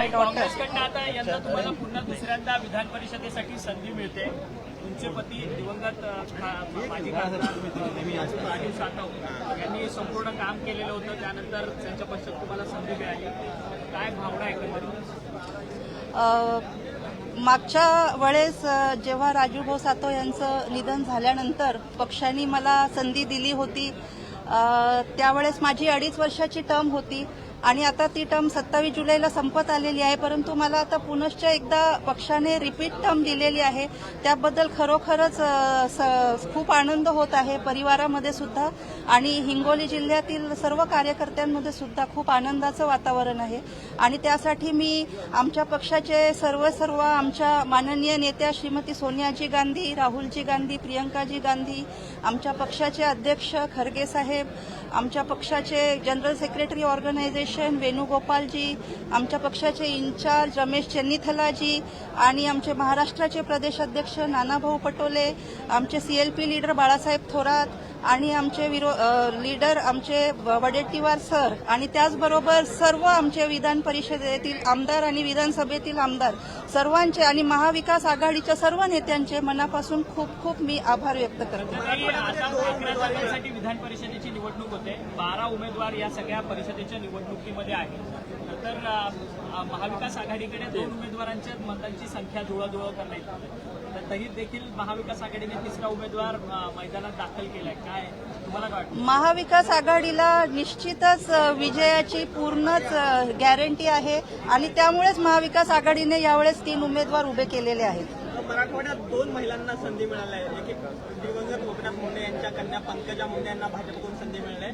आता यंदा तुम्हाला पुन्हा दुसऱ्यांदा विधान परिषदेसाठी संधी मिळते. तुमचे पती दिवंगत माजी खासदार राजीव सातव यांनी संपूर्ण काम केलेलं होतं. त्यानंतर त्यांच्या पश्चात तुम्हाला संधी मिळाली. काय भावना एकंदरीत? मागच्या वेळेस जेव्हा राजूभाऊ सातव यांचं निधन झाल्यानंतर पक्षाने मला संधी दिली होती. अ, त्यावेळेस माझी अडीच वर्षाची टर्म होती. आणि आता ती टर्म सत्तावीस जुलैला संपत आलेली आहे परंतु मला आता पुनश्च एकदा पक्षाने रिपीट टर्म दिलेली आहे. त्याबद्दल खरोखरच स- खूप आनंद होत आहे परिवारामध्ये सुद्धा आणि हिंगोली जिल्ह्यातील सर्व कार्यकर्त्यांमध्ये सुद्धा खूप आनंदाचं वातावरण आहे. आणि त्यासाठी मी आमच्या पक्षाचे सर्व सर्व आमच्या माननीय नेत्या श्रीमती सोनियाजी गांधी राहुलजी गांधी प्रियंकाजी गांधी आमच्या पक्षाचे अध्यक्ष खरगे साहेब आमच्या पक्षाचे जनरल सेक्रेटरी ऑर्गनायझेशन वेणुगोपालजी आमच्या पक्षाचे इन्चार्ज रमेश चेन्नीथलाजी आणि आमचे महाराष्ट्राचे प्रदेश अध्यक्ष नानाभाऊ पटोले आमचे सीएलपी लीडर बाळासाहेब थोरात आणि आमचे विरो लीडर आमचे वडेट्टीवार सर आणि त्याचबरोबर सर्व आमचे विधान परिषदेतील आमदार आणि विधानसभेतील आमदार सर्वांचे आणि महाविकास आघाडीच्या सर्व नेत्यांचे मनापासून खूप खूप मी आभार व्यक्त करते. आता विधान परिषदेची निवडणूक होते. बारा उमेदवार या सगळ्या परिषदेच्या निवडणुकीमध्ये आहेत. तर महाविकास आघाडीकडे दोन उमेदवारांच्या मतांची संख्या जुळवाजुळव करण्यात तर तरी देखील महाविकास आघाडीने तिसरा उमेदवार मैदानात दाखल केलाय. महाविकास आघाडीला निश्चितच विजयाची पूर्णच गॅरंटी आहे आणि त्यामुळेच महाविकास आघाडीने यावेळेस तीन उमेदवार उभे केलेले आहेत. मराठवाड्यात दोन महिलांना संधी मिळाली आहे. दिवंगत गोपीनाथ मुंडे यांच्या कन्या पंकजा मुंडे यांना भाजपकडून संधी मिळाली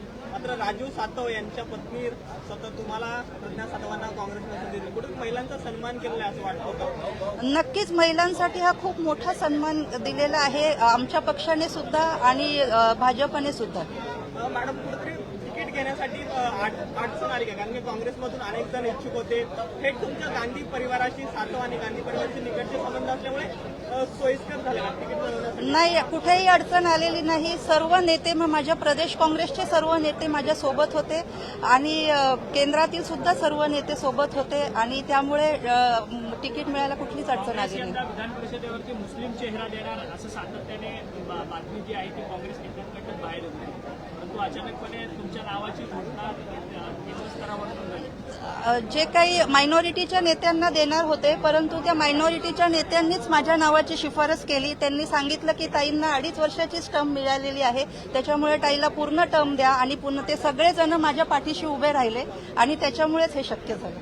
आहे मात्र राजू सातव यांच्या पत्नी सतत तुम्हाला प्रज्ञा सातवांना काँग्रेसने संधी दिली. कुठे महिलांचा सन्मान केलेला आहे असं वाटतं का नक्कीच महिलांसाठी हा खूप मोठा सन्मान दिलेला आहे. आमच्या पक्षाने सुद्धा आणि भाजपने सुद्धा. मॅडम कुठेतरी घेण्यासाठी अडचण आली का? कारण की काँग्रेसमधून अनेक जण इच्छुक होते. थेट तुमच्या गांधी परिवाराशी सातव आणि गांधी परिवाराशी निकटचे संबंध असल्यामुळे सोयीस्कर झाले का? तिकीट मिळवण्यासाठी? नाही कुठेही अडचण आलेली नाही. सर्व नेते मग माझ्या प्रदेश काँग्रेसचे सर्व नेते माझ्या सोबत होते. आणि केंद्रातील सुद्धा सर्व नेते सोबत होते. आणि त्यामुळे तिकीट मिळायला कुठलीच अडचण आली नाही. विधान परिषदेवरती मुस्लिम चेहरा देणार असं सातत्याने बातमी जी आहे ती काँग्रेस नेत्यांकडून बाहेर होती परंतु अचानकपणे तुमच्या जे काही मायनॉरिटीच्या नेत्यांना देणार होते परंतु त्या मायनॉरिटीच्या नेत्यांनीच माझ्या नावाची शिफारस केली. त्यांनी सांगितलं की ताईंना अडीच वर्षाचीच टर्म मिळालेली आहे. त्याच्यामुळे ताईला पूर्ण टर्म द्या आणि पुन्हा ते सगळेजण माझ्या पाठीशी उभे राहिले आणि त्याच्यामुळेच हे शक्य झालं.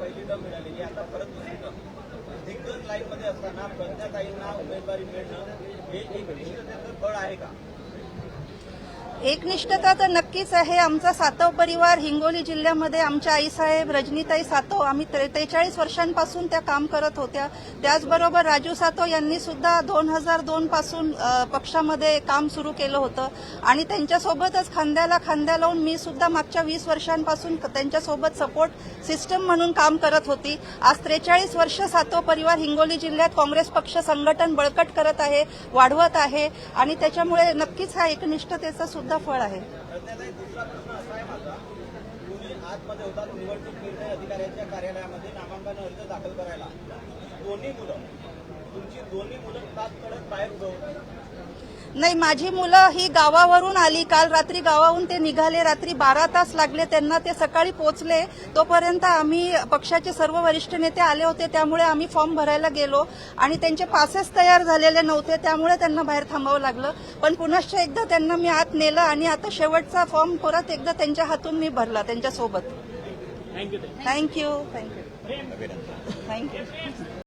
पहिली टर्म मिळालेली आता परत दुसरी टर्म दिग्गज लाईफमध्ये असताना प्रज्ञाताईंना उमेदवारी मिळणं हे एक निश्चिततेचं फळ आहे का? एकनिष्ठता तर नक्कीच आहे. आमचा सातव परिवार हिंगोली जिल्ह्यामध्ये आमच्या आईसाहेब रजनीताई सातव. आम्ही त्रेचाळीस वर्षांपासून त्या काम करत होत्या. त्याचबरोबर राजू सातव यांनी सुद्धा दोन हजार दोन पासून पक्षामध्ये काम सुरू केलं होतं. आणि त्यांच्यासोबतच खांद्याला खांद्या लावून मी सुद्धा मागच्या वीस वर्षांपासून त्यांच्यासोबत सपोर्ट सिस्टम म्हणून काम करत होती. आज त्रेचाळीस वर्ष सातव परिवार हिंगोली जिल्ह्यात काँग्रेस पक्ष संघटन बळकट करत आहे वाढवत आहे. आणि त्याच्यामुळे नक्कीच हा एकनिष्ठतेचा सुद्धा फळ आहे. दुसरा प्रश्न असा आहे माझा तुम्ही आतमध्ये होतात निवडणूक निर्णय अधिकाऱ्याच्या कार्यालयामध्ये नामांकन अर्ज दाखल करायला. दोन्ही मुलं नाही माझी मुलं ही गावावरून आली. काल रात्री गावाहून ते निघाले. रात्री बारा तास लागले त्यांना. ते सकाळी पोचले तोपर्यंत आम्ही पक्षाचे सर्व वरिष्ठ नेते आले होते. त्यामुळे आम्ही फॉर्म भरायला गेलो. आणि त्यांचे पासेस तयार झालेले नव्हते. त्यामुळे त्यांना बाहेर थांबावं लागलं. पण पुनश्च एकदा त्यांना मी आत नेलं आणि आता शेवटचा फॉर्म परत एकदा त्यांच्या हातून मी भरला त्यांच्यासोबत. Thank you thank you thank you thank you